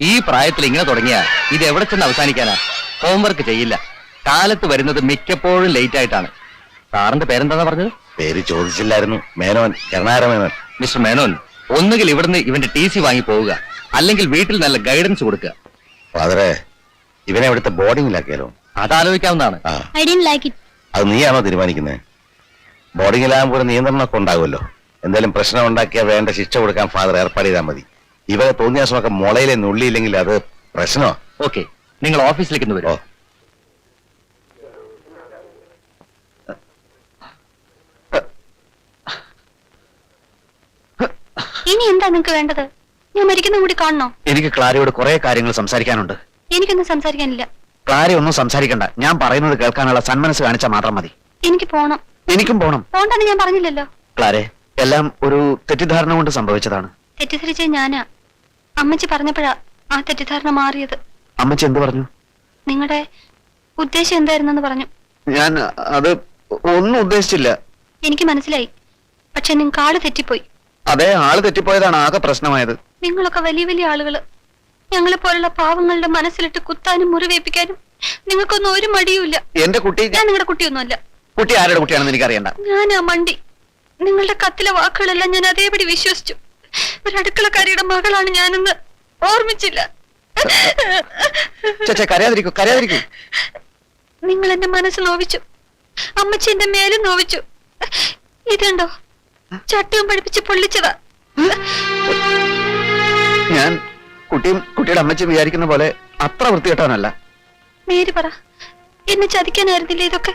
ഈ പ്രായത്തിൽ ഇങ്ങനെ തുടങ്ങിയ ഇത് എവിടെ ചെന്ന് അവസാനിക്കാനാ? ഹോംവർക്ക് ചെയ്യില്ല. കാലത്ത് വരുന്നത് മിക്കപ്പോഴും ലേറ്റ് ആയിട്ടാണ്. സാറിന്റെ പേരെന്താ പറഞ്ഞത്? പേര് ചോദിച്ചില്ലായിരുന്നു. മേനോൻ മേനോൻ മിസ്റ്റർ മേനോൻ ഒന്നുകിൽ ഇവിടുന്ന് ഇവന്റെ ടി സി വാങ്ങി പോവുക അല്ലെങ്കിൽ വീട്ടിൽ നല്ല ഗൈഡൻസ് കൊടുക്കുക. ഫാദറെ ഇവനെ ഇവിടുത്തെ ബോർഡിങ്ങിലാക്കിയാലോ അതാലോചിക്കാവുന്നതാണ്. ആ. ഐ ഡിൻ ലൈക്ക് ഇറ്റ് അത് നീയാണോ തീരുമാനിക്കുന്നത് ബോർഡിങ്ങിലാകുമ്പോൾ ഒരു നിയന്ത്രണമൊക്കെ ഉണ്ടാകുമല്ലോ എന്തെങ്കിലും പ്രശ്നം ഉണ്ടാക്കിയാൽ വേണ്ട ശിക്ഷ കൊടുക്കാൻ ഫാദർ ഏർപ്പാട് ചെയ്താൽ മതി. ഇവരെ തോന്നിയാസമൊക്കെ മുളയിലെ നുള്ളിയില്ലെങ്കിൽ അത് പ്രശ്നമോ. ഓക്കെ നിങ്ങൾ ഓഫീസിലേക്ക് ഒന്ന് വരുമോ ഇനി എന്താ നിങ്ങൾക്ക് വേണ്ടത്? ഞാൻ മരിക്കുന്ന കൂടി കാണണോ? എനിക്ക് ക്ലാരയോട് കുറെ കാര്യങ്ങൾ സംസാരിക്കാനുണ്ട്. എനിക്കൊന്നും സംസാരിക്കാനില്ല. ക്ലാര ഒന്നും സംസാരിക്കണ്ട. ഞാൻ പറയുന്നത് കേൾക്കാനുള്ള സന്മനസ് കാണിച്ചാൽ മാത്രം മതി. എനിക്ക് പോണം. എനിക്കും പോണം. പോണ്ടെന്ന് ഞാൻ പറഞ്ഞില്ലല്ലോ. ക്ലാരെ എല്ലാം ഒരു തെറ്റിദ്ധാരണ കൊണ്ട് സംഭവിച്ചതാണ്. തെറ്റിദ്ധരിച്ച ഞാനാ. അമ്മച്ചി പറഞ്ഞപ്പോഴാ ആ തെറ്റിദ്ധാരണ മാറിയത്. അമ്മച്ചി എന്ത് പറഞ്ഞു? നിങ്ങളുടെ ഉദ്ദേശം എന്തായിരുന്നെന്ന് പറഞ്ഞു. ഞാൻ അത് ഒന്നും ഉദ്ദേശിച്ചില്ല. എനിക്ക് മനസ്സിലായി. പക്ഷെ നിങ്ങൾക്ക് ആൾ തെറ്റിപ്പോയി. അതെ ആൾ തെറ്റിപ്പോയതാണ് ആകെ പ്രശ്നമായത്. നിങ്ങളൊക്കെ വലിയ വലിയ ആളുകൾ. ഞങ്ങളെ പോലുള്ള പാവങ്ങളുടെ മനസ്സിലിട്ട് കുത്താനും മുറിവേപ്പിക്കാനും നിങ്ങൾക്കൊന്നും ഒരു മടിയുമില്ല. എന്റെ കുട്ടി ഞാൻ നിങ്ങളുടെ കുട്ടിയൊന്നുമല്ല. കുട്ടി ആരുടെ കുട്ടിയാണെന്ന് എനിക്കറിയണ്ട. ഞാൻ ആ മണ്ടി. നിങ്ങളുടെ കത്തിലെ വാക്കുകളെല്ലാം ഞാൻ അതേപടി വിശ്വസിച്ചു. ഒരു അടുക്കളക്കാരിയുടെ മകളാണ് ഞാനെന്ന് ഓർമ്മിച്ചില്ല. ചേച്ചേ കരയാതിരിക്കൂ കരയാതിരിക്കൂ. നിങ്ങൾ എന്റെ മനസ്സ് നോവിച്ചു. അമ്മച്ചി എന്റെ മേലും നോവിച്ചു. ഇതുണ്ടോ? ചട്ടയും പഠിപ്പിച്ച് പൊള്ളിച്ചതാ. ഞാൻ കുട്ടിയും കുട്ടിയുടെ അമ്മച്ചി വിചാരിക്കുന്ന പോലെ അത്ര വൃത്തികെട്ടവനല്ല. നേര് പറ. എന്നെ ചതിക്കാനായിരുന്നില്ല ഇതൊക്കെ?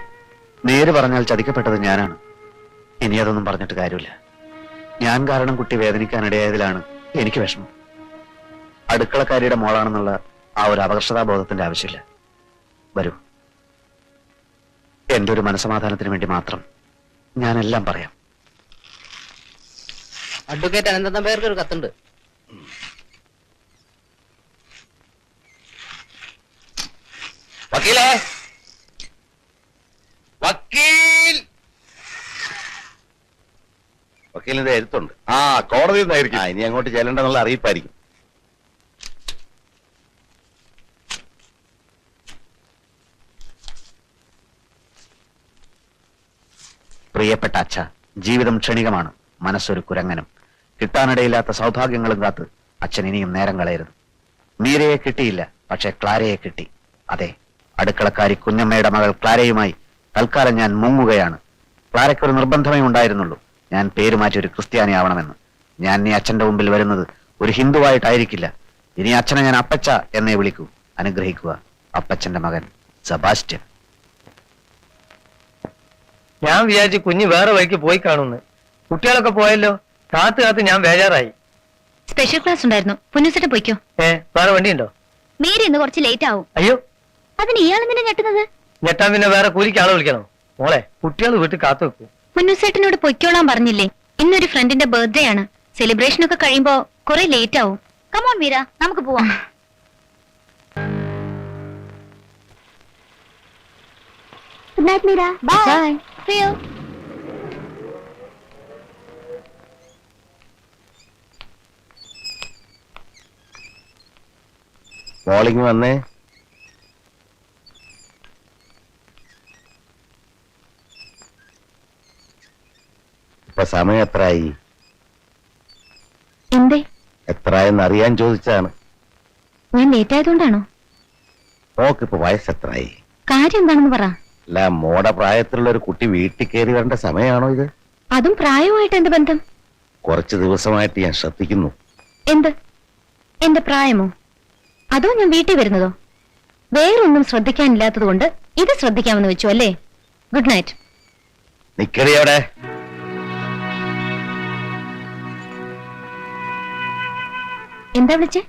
നേര് പറഞ്ഞാൽ ചതിക്കപ്പെട്ടത് ഞാനാണ്. ഇനി അതൊന്നും പറഞ്ഞിട്ട് കാര്യമില്ല. ഞാൻ കാരണം കുട്ടി വേദനിക്കാനിടയായതിലാണ് എനിക്ക് വിഷമം. അടുക്കളക്കാരിയുടെ മോളാണെന്നുള്ള ആ ഒരു അപകർഷതാബോധത്തിന്റെ ആവശ്യമില്ല. വരൂ. എന്റെ ഒരു മനസമാധാനത്തിന് വേണ്ടി മാത്രം ഞാനെല്ലാം പറയാം. അഡ്വക്കേറ്റ് അനന്തം പേർക്ക് ഒരു കത്തുണ്ട്. വക്കീലേ? വക്കീൽ! വക്കീലിന്റെ എഴുത്തുണ്ട്. ആ കോടതിയിൽ നിന്നായിരിക്കും ആ ഇനി അങ്ങോട്ട് ചെല്ലണ്ടെന്നുള്ള അറിയിപ്പായിരിക്കും. പ്രിയപ്പെട്ട അച്ഛ ജീവിതം ക്ഷണികമാണ്. മനസ്സൊരു കുരങ്ങനും. കിട്ടാനിടയില്ലാത്ത സൗഭാഗ്യങ്ങളും കാത്ത് അച്ഛൻ ഇനിയും നേരം കളയരുത്. മീരയെ കിട്ടിയില്ല പക്ഷെ ക്ലാരയെ കിട്ടി. അതെ അടുക്കളക്കാരി കുഞ്ഞമ്മയുടെ മകൾ ക്ലാരയുമായി തൽക്കാലം ഞാൻ മുങ്ങുകയാണ്. ക്ലാരയ്ക്കൊരു നിർബന്ധമേ ഉണ്ടായിരുന്നുള്ളൂ. ഞാൻ പേര് മാറ്റി ഒരു ക്രിസ്ത്യാനി ആവണമെന്ന്. ഞാൻ നീ അച്ഛന്റെ മുമ്പിൽ വരുന്നത് ഒരു ഹിന്ദുവായിട്ടായിരിക്കില്ല. ഇനി അച്ഛനെ ഞാൻ അപ്പച്ച എന്നേ വിളിക്കൂ. അനുഗ്രഹിക്കുക. അപ്പച്ചന്റെ മകൻ സബാസ്റ്റ്യൻ. ഞാൻ വിചാരിച്ചു കുഞ്ഞ് വേറെ വഴിക്ക് പോയി കാണുന്നു കുട്ടികളൊക്കെ പോയല്ലോ. കാത്ത് കാത്ത് ഞാൻ ബേജാറായി. സ്പെഷ്യൽ ക്ലാസ് ഉണ്ടായിരുന്നു. പുന്നസിട്ട് പോയിക്കോ? ഏ വേറെ വണ്ടിയുണ്ടോ? മേരി ഇന്ന് കുറച്ച് ലേറ്റ് ആവും. അയ്യോ. അതിന് ഇയാൾ എന്തിനാ ഞെട്ടുന്നത്? ഞെട്ടാൻ പിന്നെ വേറെ കൂലിക്ക് ആളെ വിളിക്കണോ? മോളെ കുട്ടികൾ വീട്ടിൽ കാത്തു വെക്കൂ. മുന്നുസേട്ടനോട് പൊയ്ക്കോളാൻ പറഞ്ഞില്ലേ? ഇന്നൊരു ഫ്രണ്ടിന്റെ ബർത്ത്ഡേ ആണ്. സെലിബ്രേഷൻ ഒക്കെ കഴിയുമ്പോ കുറെ ലേറ്റ് ആവും. കമോൺ മീര നമുക്ക് പോവാം. Good night Meera. Bye See you. മോളിങ് വന്നേ. ഇപ്പൊ സമയം എത്രയായി എന്തേ? എത്രയെന്ന് അറിയാൻ ചോദിച്ചാണ് ഞാൻ ലേറ്റ് ആയതുകൊണ്ടാണോ നോക്കിപ്പോ വയസ്സ് എത്രയായി കാര്യം എന്താണെന്ന് പറ. അല്ല മോടെ പ്രായത്തിലുള്ള ഒരു കുട്ടി വീട്ടിൽ കയറി വരേണ്ട സമയമാണോ ഇത്? അതും പ്രായവുമായിട്ട് എന്ത് ബന്ധം? കുറച്ച് ദിവസമായിട്ട് ഞാൻ ശ്രദ്ധിക്കുന്നു. എന്ത്? എന്റെ പ്രായമോ? അതോ ഞാൻ വീട്ടിൽ വരുന്നതോ? വേറൊന്നും ശ്രദ്ധിക്കാനില്ലാത്തത് കൊണ്ട് ഇത് ശ്രദ്ധിക്കാമെന്ന് വെച്ചു അല്ലേ? Good night. നിക്കടി അവിടെ. എന്താ വിളിച്ചേ?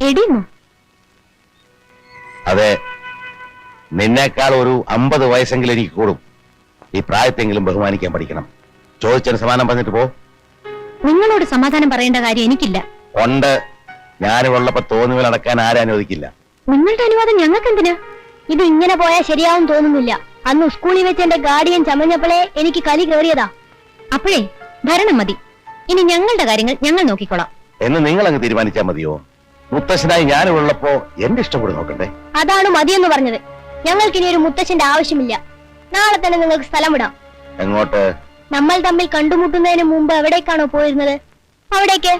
എടിയുന്നു അതെ നിന്നേക്കാൾ ഒരു അമ്പത് വയസ്സെങ്കിലും എനിക്ക് കൂടും. ഈ പ്രായത്തെങ്കിലും ബഹുമാനിക്കാൻ പഠിക്കണം. ചോദിച്ചതിന് സമാനം പറഞ്ഞിട്ട് പോ. നിങ്ങളോട് സമാധാനം പറയേണ്ട കാര്യം എനിക്കില്ല. ഉണ്ട്. ഞാനിവുള്ളപ്പോ തോന്നുവിൽ നടക്കാൻ ആരും അനുവദിക്കില്ല. നിങ്ങളുടെ അനുവാദം ഞങ്ങൾക്ക് എന്തിനാ ഇത് ഇങ്ങനെ പോയാൽ ശരിയാവും തോന്നുന്നില്ല. അന്ന് സ്കൂളിൽ വെച്ച് എന്റെ ഗാർഡിയൻ ചമഞ്ഞപ്പോഴേ എനിക്ക് കലി കയറിയതാ. അപ്പോഴേ ഭരണം മതി. ഇനി ഞങ്ങളുടെ കാര്യങ്ങൾ ഞങ്ങൾ നോക്കിക്കോളാം. എന്ന് നിങ്ങൾ അങ്ങ് തീരുമാനിച്ചാൽ മതിയോ? മുത്തശ്ശനായി ഞാനുള്ളപ്പോ എന്റെ ഇഷ്ടം കൂടി നോക്കണ്ടേ? അതാണ് മതിയെന്ന് പറഞ്ഞത്. ഞങ്ങൾക്ക് ഇനി ഒരു മുത്തശ്ശന്റെ ആവശ്യമില്ല. നാളെ തന്നെ നിങ്ങൾക്ക് സ്ഥലം വിടാം എങ്ങോട്ട്? നമ്മൾ തമ്മിൽ കണ്ടുമുട്ടുന്നതിന് മുമ്പ് എവിടേക്കാണോ പോയിരുന്നത്? അവിടേക്ക്.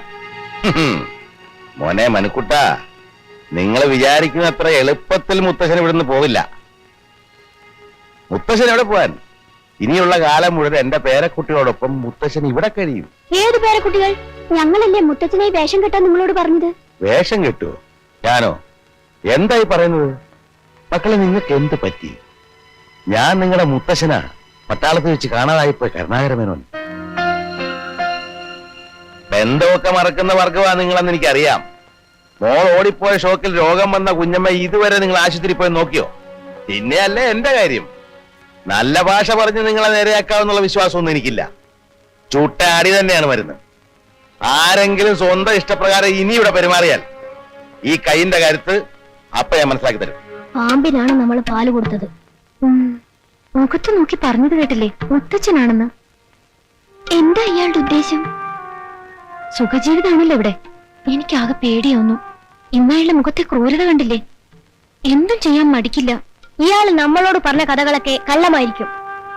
മോനെ മനുക്കുട്ട നിങ്ങൾ വിചാരിക്കുന്ന അത്ര എളുപ്പത്തിൽ മുത്തശ്ശൻ ഇവിടുന്ന് പോവില്ല. മുത്തശ്ശൻ എവിടെ പോവാൻ? ഇനിയുള്ള കാലം മുഴുവൻ എന്റെ പേരക്കുട്ടിയോടൊപ്പം മുത്തശ്ശൻ ഇവിടെ കഴിയും. ഏത് പേരെ കുട്ടികൾ ഞങ്ങളല്ലേ മുത്തച്ഛനെ വേഷം കെട്ടാൻ നിങ്ങളോട് പറഞ്ഞത്? വേഷം കെട്ടോ? ഞാനോ? എന്തായി പറയുന്നത്? മക്കളെ നിങ്ങൾക്ക് എന്ത് പറ്റി? ഞാൻ നിങ്ങളുടെ മുത്തശ്ശനാ പട്ടാളത്ത് വെച്ച് കാണാതായിപ്പോയി കരുണാകരമേനോൻ. ബന്ധമൊക്കെ മറക്കുന്ന വർഗമാ നിങ്ങളെന്ന് എനിക്കറിയാം. മോൾ ഓടിപ്പോയ ഷോക്കിൽ രോഗം വന്ന കുഞ്ഞമ്മ ഇതുവരെ നിങ്ങൾ ആശുപത്രി പോയി നോക്കിയോ? പിന്നെയല്ലേ എന്റെ കാര്യം? നല്ല ഭാഷ പറഞ്ഞ് നിങ്ങളെ നേരെയാക്കാവുന്നുള്ള വിശ്വാസമൊന്നും എനിക്കില്ല. ചൂട്ടാടി തന്നെയാണ് വരുന്നത്. ആരെങ്കിലും സ്വന്തം ഇഷ്ടപ്രകാരം ഇനി ഇവിടെ പെരുമാറിയാൽ ഈ കൈയിന്റെ കരുത്ത് അപ്പ ഞാൻ മനസ്സിലാക്കി തരും. പാമ്പിനാണ് നമ്മൾ പാൽ കൊടുത്തത്. മുഖത്ത് നോക്കി പറഞ്ഞത് കേട്ടില്ലേ? മുത്തച്ഛനാണെന്ന്. എന്താ ഇയാളുടെ ഉദ്ദേശം? സുഖജീവിതാണല്ലോ ഇവിടെ. എനിക്കാകെ പേടിയാവുന്നു ഇമ്മയുടെ മുഖത്തെ ക്രൂരത കണ്ടില്ലേ? എന്തും ചെയ്യാൻ മടിക്കില്ല. ഇയാൾ നമ്മളോട് പറഞ്ഞ കഥകളൊക്കെ കള്ളമായിരിക്കും.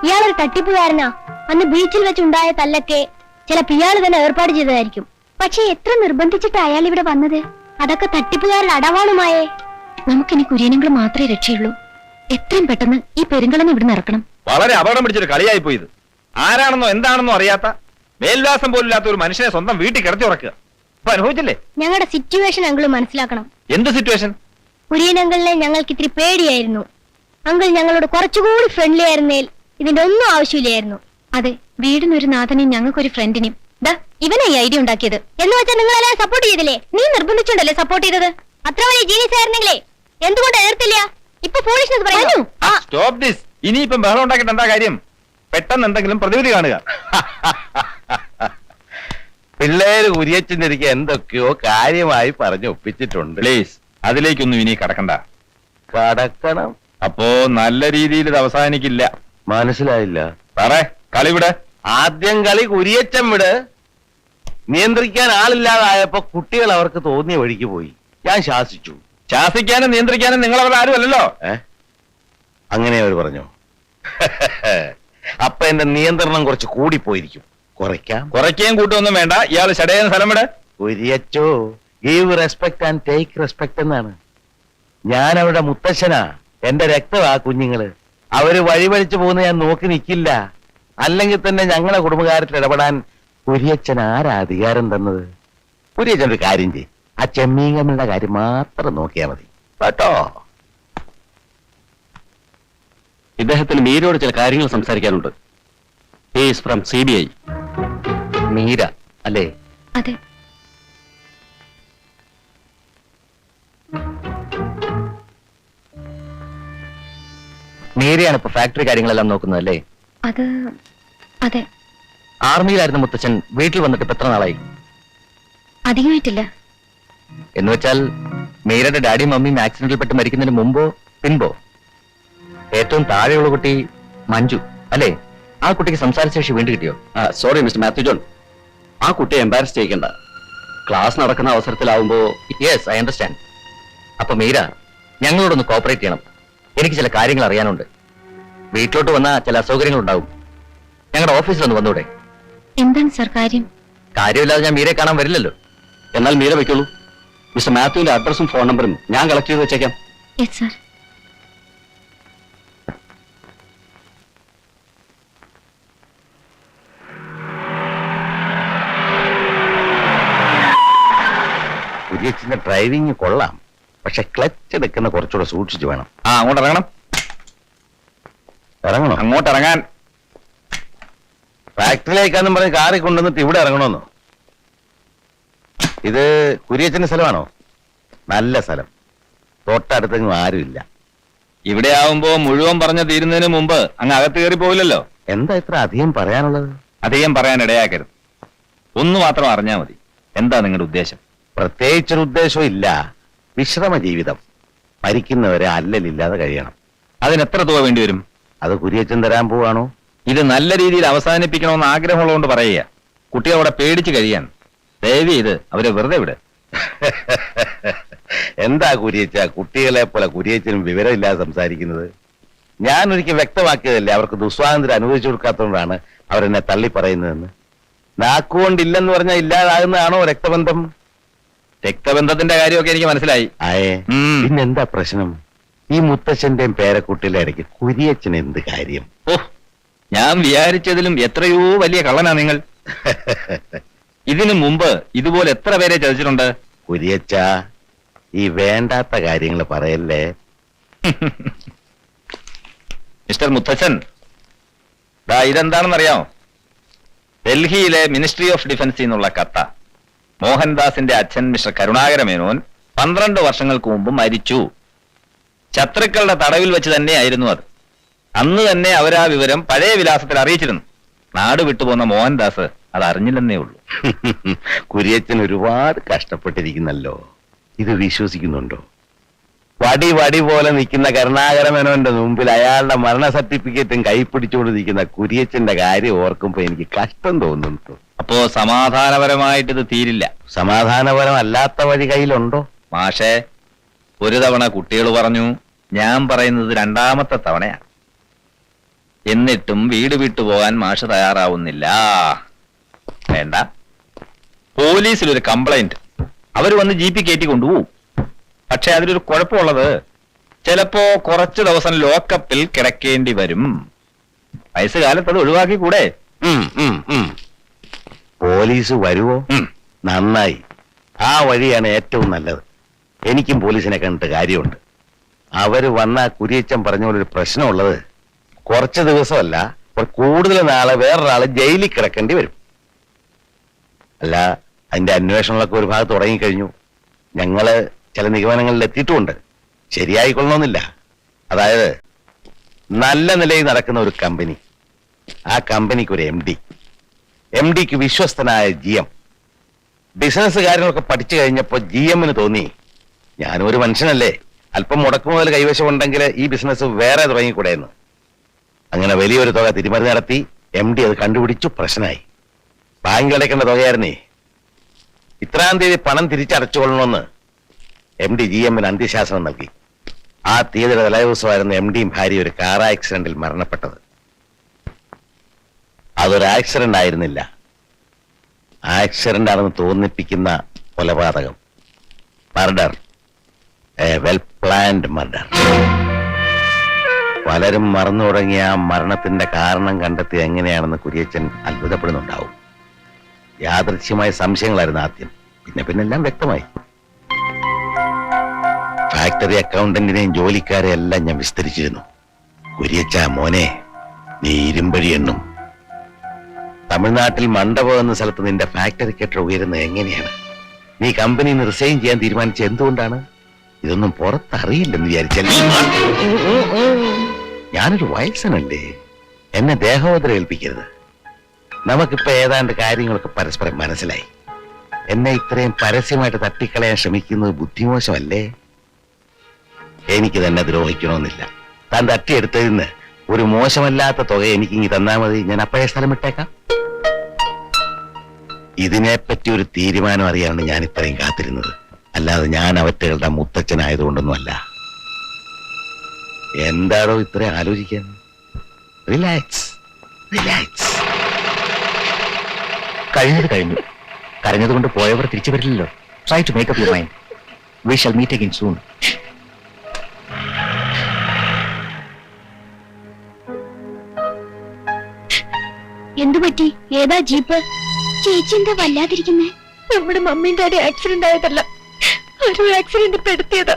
ഇയാളൊരു തട്ടിപ്പുകാരനാ. അന്ന് ബീച്ചിൽ വെച്ചുണ്ടായ തല്ലൊക്കെ ചിലപ്പോ ഇയാൾ തന്നെ ഏർപ്പാട് ചെയ്തതായിരിക്കും. പക്ഷെ എത്ര നിർബന്ധിച്ചിട്ട് അയാൾ ഇവിടെ വന്നത്? അതൊക്കെ തട്ടിപ്പുകാരുടെ അടവാളുമായേ നമുക്കിനി കുര്യനങ്ങൾ മാത്രമേ രക്ഷയുള്ളൂ. എത്രയും പെട്ടെന്ന് ഈ പെരുങ്കളം ഇവിടുന്ന് ഇറക്കണം. വളരെ അപകടം പിടിച്ചൊരു കളിയായി പോയത് ആരാണെന്നോ എന്താണെന്നോ അറിയാത്ത മേൽവാസം പോലില്ലാത്ത ഒരു മനുഷ്യനെ സ്വന്തം വീട്ടിൽ കിടത്തി ഉറക്കുക അനുഭവിച്ചില്ലേ ഞങ്ങളുടെ സിറ്റുവേഷൻ അങ്കിൾ മനസ്സിലാക്കണം. എന്ത് സിറ്റുവേഷൻ കുര്യൻ അങ്കിളിനെ ഞങ്ങൾക്ക് ഇത്തിരി പേടിയായിരുന്നു. അങ്കിൾ ഞങ്ങളോട് കുറച്ചുകൂടി ഫ്രണ്ട്ലി ആയിരുന്നേൽ ഇതിന്റെ ഒന്നും ആവശ്യമില്ലായിരുന്നു. അതെ വീടിനൊരു നാഥനെയും ഞങ്ങൾക്കൊരു ഫ്രണ്ടിനെയും. ദാ ഇവനെ ഈ ഐഡിയ ഉണ്ടാക്കിയത്. എന്ന് വെച്ചാൽ നിങ്ങൾ എല്ലാം സപ്പോർട്ട് ചെയ്തില്ലേ? നീ നിർബന്ധിച്ചുണ്ടല്ലേ സപ്പോർട്ട് ചെയ്തത്? അത്ര വലിയ ജീനിയസ് ആയിരുന്നെങ്കിലേ. എന്തുകൊണ്ട് എതിർത്തില്ല? ഇപ്പൊ ഫോളിഷ്നസ് പറയുന്നു. സ്റ്റോപ്പ് ദിസ് ഇനിയിപ്പം ബഹളം ഉണ്ടാക്കിയിട്ട് എന്താ കാര്യം? പെട്ടെന്ന് എന്തെങ്കിലും പ്രതിവിധി കാണുക. പിള്ളേര് കുരിയച്ചന്റെ ഇരിക്കെ എന്തൊക്കെയോ കാര്യമായി പറഞ്ഞു ഒപ്പിച്ചിട്ടുണ്ട്. പ്ലീസ് അതിലേക്കൊന്നും ഇനി കടക്കണ്ട. കടക്കണം. അപ്പോ നല്ല രീതിയിൽ ഇത് അവസാനിക്കില്ല. മനസ്സിലായില്ല. സാറേ കളി വിടെ ആദ്യം കളി കുരിയച്ചൻ വിട്. നിയന്ത്രിക്കാൻ ആളില്ലാതായപ്പോ കുട്ടികൾ അവർക്ക് തോന്നിയ വഴിക്ക് പോയി. ഞാൻ ശാസിച്ചു. ശാസിക്കാനും നിയന്ത്രിക്കാനും നിങ്ങൾ അവരുടെ ആരും അല്ലല്ലോ? ഏ? അങ്ങനെ അവർ പറഞ്ഞു. അപ്പൊ എന്റെ നിയന്ത്രണം കുറച്ച് കൂടി പോയിരിക്കും കുറയ്ക്കാം. കുറയ്ക്കുകയും കൂട്ടൊന്നും വേണ്ട. ഇയാൾ ഷടയുന്ന സ്ഥലം ഇവിടെ കുരിയച്ചോ give respect and take respect എന്നാണ്. ഞാൻ അവരുടെ മുത്തശ്ശനാ. എന്റെ രക്തമാ കുഞ്ഞുങ്ങൾ. അവർ വഴിവലിച്ചു പോകുന്ന ഞാൻ നോക്കി നിൽക്കില്ല അല്ലെങ്കിൽ തന്നെ ഞങ്ങളെ കുടുംബകാര്യത്തിൽ ഇടപെടാൻ കുരിയച്ചൻ ആരാ അധികാരം തന്നത്? കുരിയച്ചൻ ഒരു കാര്യം ചെയ്യും. ആ ചെമ്മീകമ്മളുടെ കാര്യം മാത്രം നോക്കിയാൽ മതി. കേട്ടോ? ഇദ്ദേഹത്തിന് മീരയോട് ചില കാര്യങ്ങൾ സംസാരിക്കാനുണ്ട്. From C B I Meera അല്ലേ? അതെ. മീരയാണ് ഇപ്പൊ ഫാക്ടറി കാര്യങ്ങളെല്ലാം നോക്കുന്നത് അല്ലേ? അത് അതെ. ആർമിയിലായിരുന്ന മുത്തച്ഛൻ വീട്ടിൽ വന്നിട്ട് എത്ര നാളായി? അധികമായിട്ടില്ല. എന്ന് വെച്ചാൽ മീരയുടെ ഡാഡിയും മമ്മിയും ആക്സിഡന്റിൽ പെട്ട് മരിക്കുന്നതിന് മുമ്പോ പിൻപോ? ഏറ്റവും താഴെയുള്ള കുട്ടി മഞ്ജു അല്ലേ? ആ കുട്ടിക്ക് സംസാരശേഷി വീണ്ടും കിട്ടിയോ? Sorry mister Mathew John. ആ കുട്ടിയെ എംബാരസ് ചെയ്യിക്കണ്ട. ക്ലാസ് നടക്കുന്ന അവസരത്തിലാവുമ്പോ യെസ് ഐ അണ്ടർസ്റ്റാൻഡ് അപ്പൊ മീര ഞങ്ങളോടൊന്ന് കോപ്പറേറ്റ് ചെയ്യണം. എനിക്ക് ചില കാര്യങ്ങൾ അറിയാനുണ്ട്. വീട്ടിലോട്ട് വന്ന ചില അസൗകര്യങ്ങൾ ഉണ്ടാവും ഞങ്ങളുടെ ഓഫീസിൽ ഒന്ന് വന്നൂടെ? എന്താണ് സർ കാര്യം? കാര്യമില്ലാതെ ഞാൻ മീരെ കാണാൻ വരില്ലല്ലോ. എന്നാൽ മീര വയ്ക്കുള്ളൂ. മിസ്റ്റർ മാത്യുവിന്റെ അഡ്രസ്സും ഫോൺ നമ്പറും ഞാൻ കളക്ട് ചെയ്ത് വെച്ചേക്കാം. യെസ് സർ ഡ്രൈവിംഗ് കൊള്ളാം. പക്ഷെ ക്ലച്ച് എടുക്കുന്ന കുറച്ചുകൂടെ സൂക്ഷിച്ചു വേണം. ആ അങ്ങോട്ട് ഇറങ്ങണം. ഇറങ്ങണോ? അങ്ങോട്ട് ഇറങ്ങാൻ. ഫാക്ടറിയിലേക്കാന്നും പറഞ്ഞ് കാറി കൊണ്ടുവന്നിട്ട് ഇവിടെ ഇറങ്ങണമെന്നോ ഇത് കുരിയച്ചന്റെ സ്ഥലമാണോ? നല്ല സ്ഥലം. തൊട്ടടുത്തെങ്ങും ആരുമില്ല. ഇവിടെ ആവുമ്പോ മുഴുവൻ പറഞ്ഞു തീരുന്നതിന് മുമ്പ് അങ്ങ് അകത്ത് കയറി പോവില്ലല്ലോ? എന്താ ഇത്ര അധികം പറയാനുള്ളത്? അധികം പറയാൻ ഇടയാക്കരുത്. ഒന്ന് മാത്രം അറിഞ്ഞാൽ മതി. എന്താ നിങ്ങളുടെ ഉദ്ദേശം? പ്രത്യേകിച്ചൊരു ഉദ്ദേശവും ഇല്ല. വിശ്രമ ജീവിതം. മരിക്കുന്നവരെ അല്ലലില്ലാതെ കഴിയണം. അതിന് എത്ര തുക വേണ്ടി വരും? അത് കുരിയച്ചൻ തരാൻ പോവാണോ? ഇത് നല്ല രീതിയിൽ അവസാനിപ്പിക്കണമെന്ന് ആഗ്രഹമുള്ളതുകൊണ്ട് പറയുക. കുട്ടികളവിടെ പേടിച്ച് കഴിയാൻ. ദയവ് ഇത് അവരെ വെറുതെ വിട്. എന്താ കുരിയച്ച? കുട്ടികളെ പോലെ കുരിയച്ചനും വിവരമില്ലാതെ സംസാരിക്കുന്നത്. ഞാൻ ഒരിക്കൽ വ്യക്തമാക്കിയതല്ലേ അവർക്ക് ദുസ്വാതന്ത്ര്യം അനുവദിച്ചു കൊടുക്കാത്തതുകൊണ്ടാണ് അവരെന്നെ തള്ളി പറയുന്നതെന്ന് നാക്കുകൊണ്ടില്ലെന്ന് പറഞ്ഞാൽ ഇല്ലാതാകുന്നതാണോ രക്തബന്ധം? രക്തബന്ധത്തിന്റെ കാര്യമൊക്കെ എനിക്ക് മനസ്സിലായി. ആയേ. പിന്നെന്താ പ്രശ്നം? ഈ മുത്തച്ഛന്റെയും പേരക്കുട്ടിയുടെ ഇടയ്ക്ക് എന്ത് കാര്യം? ഓ ഞാൻ വിചാരിച്ചതിലും എത്രയോ വലിയ കള്ളനാ നിങ്ങൾ. ഇതിനു മുമ്പ് ഇതുപോലെ എത്ര പേരെ ചതിച്ചിട്ടുണ്ട്? കുരിയച്ച ഈ വേണ്ടാത്ത കാര്യങ്ങൾ പറയല്ലേ? മിസ്റ്റർ മുത്തച്ഛൻ ദാ ഇതെന്താണെന്നറിയാമോ? ഡൽഹിയിലെ മിനിസ്ട്രി ഓഫ് ഡിഫൻസിൽ നിന്നുള്ള കത്ത. മോഹൻദാസിന്റെ അച്ഛൻ മിസ്റ്റർ കരുണാകര മേനോൻ പന്ത്രണ്ട് വർഷങ്ങൾക്ക് മുമ്പ് മരിച്ചു. ശത്രുക്കളുടെ തടവിൽ വെച്ച് തന്നെയായിരുന്നു അത്. അന്ന് തന്നെ അവരാ വിവരം പഴയ വിലാസത്തിൽ അറിയിച്ചിരുന്നു. നാട് വിട്ടുപോന്ന മോഹൻദാസ് അത് അറിഞ്ഞില്ലെന്നേ ഉള്ളൂ. കുര്യച്ചൻ ഒരുപാട് കഷ്ടപ്പെട്ടിരിക്കുന്നല്ലോ. ഇത് വിശ്വസിക്കുന്നുണ്ടോ? വടി വടി പോലെ നിൽക്കുന്ന കരുണാകര മേനോന്റെ മുമ്പിൽ അയാളുടെ മരണ സർട്ടിഫിക്കറ്റും കൈപ്പിടിച്ചുകൊണ്ട് നിൽക്കുന്ന കുരിയച്ചന്റെ കാര്യം ഓർക്കുമ്പോ എനിക്ക് കഷ്ടം തോന്നുന്നു അപ്പോ സമാധാനപരമായിട്ട് ഇത് തീരില്ല. സമാധാനപരമല്ലാത്ത വഴി കയ്യിലുണ്ടോ? മാഷേ ഒരു തവണ കുട്ടികൾ പറഞ്ഞു ഞാൻ പറയുന്നത് രണ്ടാമത്തെ തവണയാ. എന്നിട്ടും വീട് വിട്ടു പോകാൻ മാഷ് തയ്യാറാവുന്നില്ല. വേണ്ട. പോലീസിൽ ഒരു കംപ്ലൈന്റ് അവർ വന്ന് ജീപ്പി കയറ്റി കൊണ്ടുപോകും. പക്ഷെ അതിലൊരു കുഴപ്പമുള്ളത് ചിലപ്പോ കുറച്ച് ദിവസം ലോക്കപ്പിൽ കിടക്കേണ്ടി വരും. വയസ്സുകാലത്ത് അത് ഒഴിവാക്കി കൂടെ. പോലീസ് വരുവോ? നന്നായി. ആ വഴിയാണ് ഏറ്റവും നല്ലത്. എനിക്കും പോലീസിനെ കണ്ടിട്ട് കാര്യമുണ്ട്. അവർ വന്ന കുരിയച്ചൻ പറഞ്ഞ പോലെ ഒരു പ്രശ്നമുള്ളത് കുറച്ച് ദിവസമല്ല കൂടുതൽ നാളെ വേറൊരാൾ ജയിലിൽ കിടക്കേണ്ടി വരും. അല്ല അതിന്റെ അന്വേഷണങ്ങളൊക്കെ ഒരു ഭാഗത്ത് തുടങ്ങിക്കഴിഞ്ഞു. ഞങ്ങൾ ചില നിഗമനങ്ങളിൽ എത്തിയിട്ടുമുണ്ട് ശരിയായിക്കൊള്ളണമെന്നില്ല. അതായത് നല്ല നിലയിൽ നടക്കുന്ന ഒരു കമ്പനി. ആ കമ്പനിക്ക് ഒരു എം ഡി എം ഡിക്ക് വിശ്വസ്തനായ ജി എം ബിസിനസ് കാര്യങ്ങളൊക്കെ പഠിച്ചു കഴിഞ്ഞപ്പോൾ ജി എമ്മിന് തോന്നി ഒരു മനുഷ്യനല്ലേ? അല്പം മുടക്കു മുതൽ ഉണ്ടെങ്കിൽ ഈ ബിസിനസ് വേറെ തുടങ്ങിക്കൂടെയെന്ന്. അങ്ങനെ വലിയൊരു തുക തിരിമറി നടത്തി എം ഡി അത് കണ്ടുപിടിച്ചു പ്രശ്നമായി. ബാങ്കിൽ അടയ്ക്കേണ്ട തുകയായിരുന്നേ. ഇത്രാം തീയതി പണം തിരിച്ചടച്ചുകൊള്ളണമെന്ന് എം ഡി ജി എമ്മിന് അന്ത്യശാസനം നൽകി. ആ തീയതിയുടെ തലേദിവസമായിരുന്നു എം ഡിയും ഭാര്യ ഒരു കാർ ആക്സിഡന്റിൽ മരണപ്പെട്ടത്. അതൊരു ആക്സിഡന്റ് ആയിരുന്നില്ല. ആക്സിഡന്റ് ആണെന്ന് തോന്നിപ്പിക്കുന്ന കൊലപാതകം. മർഡർ വെൽ പ്ലാൻഡ് മർഡർ പലരും മറന്നു തുടങ്ങിയ ആ മരണത്തിന്റെ കാരണം കണ്ടെത്തി എങ്ങനെയാണെന്ന് കുര്യച്ചൻ അത്ഭുതപ്പെടുന്നുണ്ടാവും. യാദൃശ്യമായ സംശയങ്ങളായിരുന്നു ആദ്യം. പിന്നെ പിന്നെല്ലാം വ്യക്തമായി. ഫാക്ടറി അക്കൗണ്ടന്റിനെയും ജോലിക്കാരെ എല്ലാം ഞാൻ വിസ്തരിച്ചിരുന്നു. കുര്യച്ച മോനെ നീ ഇരുമ്പഴി എണ്ണും. തമിഴ്നാട്ടിൽ മണ്ഡപം എന്ന സ്ഥലത്ത് നിന്റെ ഫാക്ടറി കെട്ടർ ഉയരുന്നത് എങ്ങനെയാണ്? നീ നിന്ന് റിസൈൻ ചെയ്യാൻ തീരുമാനിച്ച എന്തുകൊണ്ടാണ്? ഇതൊന്നും പുറത്തറിയില്ലെന്ന് വിചാരിച്ചല്ലേ ഞാനൊരു വയസ്സനല്ലേ? എന്നെ ദേഹോദര ഏൽപ്പിക്കരുത്. നമുക്കിപ്പോ ഏതാണ്ട് കാര്യങ്ങളൊക്കെ പരസ്പരം മനസ്സിലായി. എന്നെ ഇത്രയും പരസ്യമായിട്ട് തട്ടിക്കളയാൻ ശ്രമിക്കുന്നത് ബുദ്ധിമോശമല്ലേ? എനിക്ക് തന്നെ ദ്രോഹിക്കണമെന്നില്ല. താൻ തട്ടിയെടുത്തതിന് ഒരു മോശമല്ലാത്ത തുക എനിക്ക് ഇനി തന്നാ മതി. ഞാൻ അപ്പോഴേ സ്ഥലം വിട്ടേക്കാം. ഇതിനെപ്പറ്റി ഒരു തീരുമാനം അറിയാണ് ഞാൻ ഇത്രയും കാത്തിരുന്നത്. അല്ലാതെ ഞാൻ അവറ്റകളുടെ മുത്തച്ഛനായതുകൊണ്ടൊന്നുമല്ല. എന്താണോ ഇത്രയും ആലോചിക്കാൻ? റിലാക്സ് റിലാക്സ് കഴിഞ്ഞത് കഴിഞ്ഞു. കരഞ്ഞതുകൊണ്ട് പോയവർ തിരിച്ചു വരില്ലല്ലോ. Try to make up your mind we shall meet again soon എന്തു പറ്റി? ഏതാ ജീപ്പ്? ചേച്ചി എന്താ വല്ലാതിരിക്കുന്നേ? നമ്മുടെ മമ്മിയും ഡാഡി ആക്സിഡന്റ് ആയതല്ല. ഒരു ആക്സിഡന്റ് പെടുത്തിയത്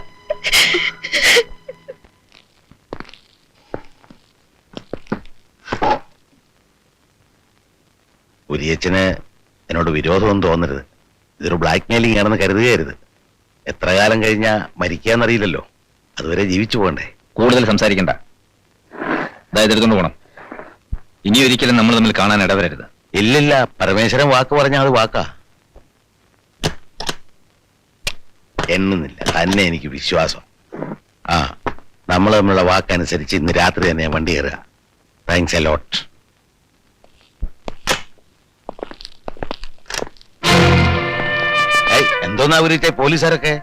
കുരിയച്ചന് എന്നോട് വിരോധമൊന്നും തോന്നരുത്. ഇതൊരു ബ്ലാക്ക് മെയിലിംഗ് ആണെന്ന് കരുതുകയരുത്. എത്ര കാലം കഴിഞ്ഞാ മരിക്കാന്നറിയില്ലല്ലോ. അതുവരെ ജീവിച്ചു പോകണ്ടേ. കൂടുതൽ സംസാരിക്കണ്ട. അതായത് എടുത്തോണ്ട് പോണം. ഇനി ഒരിക്കലും നമ്മൾ തമ്മിൽ കാണാൻ ഇടവരരുത്. ഇല്ലില്ല പരമേശ്വരൻ വാക്ക് പറഞ്ഞാൽ അത് വാക്കാ. എണ്ണുന്നില്ല. തന്നെ എനിക്ക് വിശ്വാസം. ആ നമ്മൾ തമ്മിലുള്ള വാക്കനുസരിച്ച് ഇന്ന് രാത്രി തന്നെ വണ്ടി കയറുക. താങ്ക്സ് എ ലോട്ട് എന്തോന്നാ വിരിച്ച പോലീസുകാരൊക്കെ?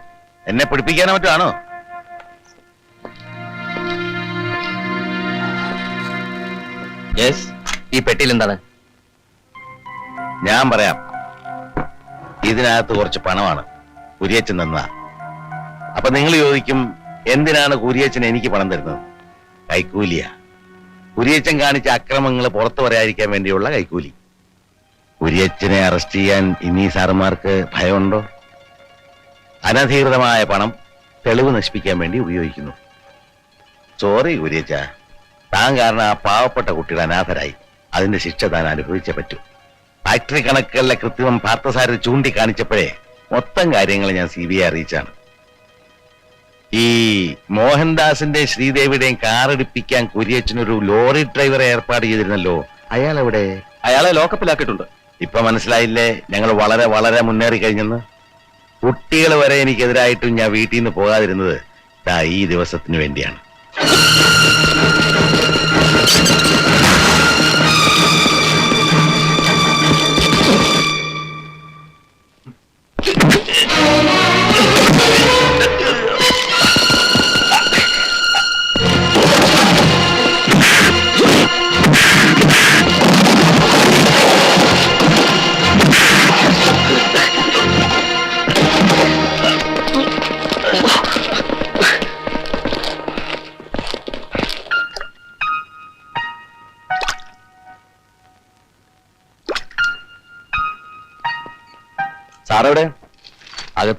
എന്നെ പിടിപ്പിക്കാനോ മറ്റാണോ യെസ് ഈ പെട്ടിയിൽ എന്താണ്? ഞാൻ പറയാം. ഇതിനകത്ത് കുറച്ച് പണമാണ്. കുരിയച്ചൻ തന്നതാ. അപ്പൊ നിങ്ങൾ ചോദിക്കും എന്തിനാണ് കുരിയച്ചൻ എനിക്ക് പണം തരുന്നത്? കൈക്കൂലിയാ. കുരിയച്ചൻ കാണിച്ച അക്രമങ്ങൾ പുറത്തു പറയാതിരിക്കാൻ വേണ്ടിയുള്ള കൈക്കൂലി. കുരിയച്ചനെ അറസ്റ്റ് ചെയ്യാൻ ഇനി സാറുമാർക്ക് ഭയമുണ്ടോ? അനധികൃതമായ പണം തെളിവ് നശിപ്പിക്കാൻ വേണ്ടി ഉപയോഗിക്കുന്നു. സോറി കുരിയച്ച. താൻ കാരണം ആ പാവപ്പെട്ട കുട്ടികൾ അനാഥരായി. അതിന്റെ ശിക്ഷ താൻ അനുഭവിച്ചേ പറ്റൂ. ഫാക്ടറി കണക്കുകളിലെ കൃത്രിമം പാർത്ഥസാരഥി ചൂണ്ടിക്കാണിച്ചപ്പോഴേ മൊത്തം കാര്യങ്ങൾ ഞാൻ സി ബി ഐ അറിയിച്ചാണ്. ഈ മോഹൻദാസിന്റെ ശ്രീദേവിയുടെയും കാറെടുപ്പിക്കാൻ കുര്യച്ചനൊരു ലോറി ഡ്രൈവറെ ഏർപ്പാട് ചെയ്തിരുന്നല്ലോ അയാൾ എവിടെ അയാളെ ലോക്കപ്പിലാക്കിയിട്ടുണ്ട് ഇപ്പൊ മനസ്സിലായില്ലേ? ഞങ്ങൾ വളരെ വളരെ മുന്നേറി കഴിഞ്ഞെന്ന്. കുട്ടികൾ വരെ എനിക്കെതിരായിട്ടും ഞാൻ വീട്ടിൽ നിന്ന് പോകാതിരുന്നത് ഈ ദിവസത്തിന് വേണ്ടിയാണ്.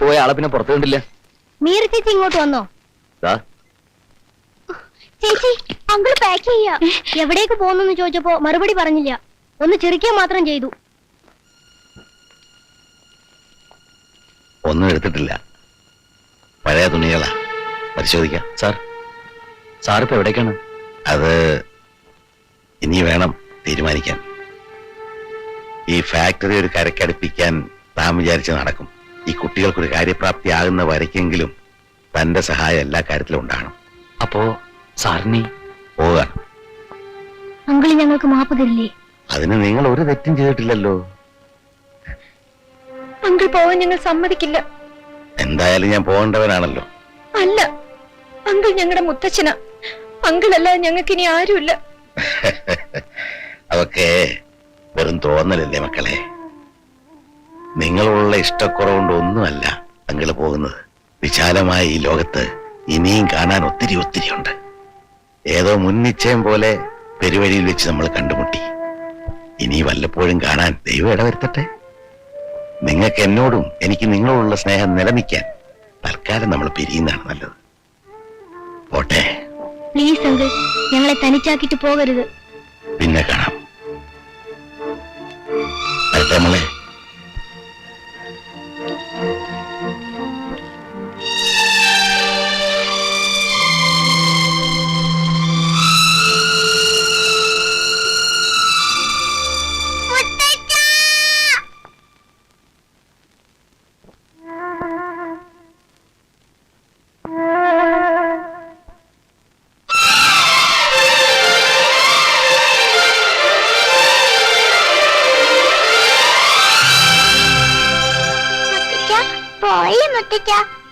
പോയ ആളെ പിന്നെ പുറത്തു കണ്ടില്ല. മീര ചേച്ചി ഇങ്ങോട്ട് വന്നോ? ചേച്ചി അങ്കിൾ പാക്ക് ചെയ്യാ. എവിടേക്ക് പോകുന്നെന്ന് ചോദിച്ചപ്പോ മറുപടി പറഞ്ഞില്ല. ഒന്ന് ചെറുക്കുക മാത്രം ചെയ്തു. ഒന്നും എടുത്തിട്ടില്ല. പഴയ തുണികളാ. പരിശോധിക്കാം. സാർ സാറിപ്പോ എവിടേക്കാണ്? അത് ഇനി വേണം തീരുമാനിക്കാൻ. ഈ ഫാക്ടറി ഒരു കരക്കടുപ്പിക്കാൻ താൻ വിചാരിച്ച് നടക്കും. ഈ കുട്ടികൾക്കൊരു കാര്യപ്രാപ്തി ആകുന്ന വരയ്ക്കെങ്കിലും തന്റെ സഹായം എല്ലാ കാര്യത്തിലും ഉണ്ടാകണം. അപ്പോ സാറിനി? പോകാൻ അങ്കിൾ ഞങ്ങൾക്ക് മാപ്പ് തരില്ലേ? അതിന് നിങ്ങൾ ഒരു തെറ്റും ചെയ്തിട്ടില്ലല്ലോ. അങ്കിൾ പോവാൻ ഞങ്ങൾ സമ്മതിക്കില്ല. എന്തായാലും ഞാൻ പോകേണ്ടവനാണല്ലോ. അല്ല അങ്കിൾ ഞങ്ങളുടെ മുത്തച്ഛന. അങ്കിളല്ല ഞങ്ങൾക്ക് ഇനി ആരുമില്ല. അതൊക്കെ വെറും തോന്നലല്ലേ മക്കളെ? നിങ്ങളുള്ള ഇഷ്ടക്കുറവുകൊണ്ടൊന്നുമല്ല തങ്ങൾ പോകുന്നത്. വിശാലമായ ഈ ലോകത്ത് ഇനിയും കാണാൻ ഒത്തിരി ഒത്തിരി ഉണ്ട്. ഏതോ മുൻനിശ്ചയം പോലെ പെരുവഴിയിൽ വെച്ച് നമ്മൾ കണ്ടുമുട്ടി. ഇനി വല്ലപ്പോഴും കാണാൻ ദൈവം ഇടവരുത്തട്ടെ? നിങ്ങൾക്ക് എന്നോടും എനിക്ക് നിങ്ങളോടുള്ള സ്നേഹം നിലനിൽക്കാൻ തൽക്കാലം നമ്മൾ പിരിയുന്നതാണ് നല്ലത്. പോട്ടെ. പ്ലീസ് അങ്കിൾ ഞങ്ങളെ തനിച്ചാക്കിട്ട് പോകരുത്. こう、い持ってちゃう。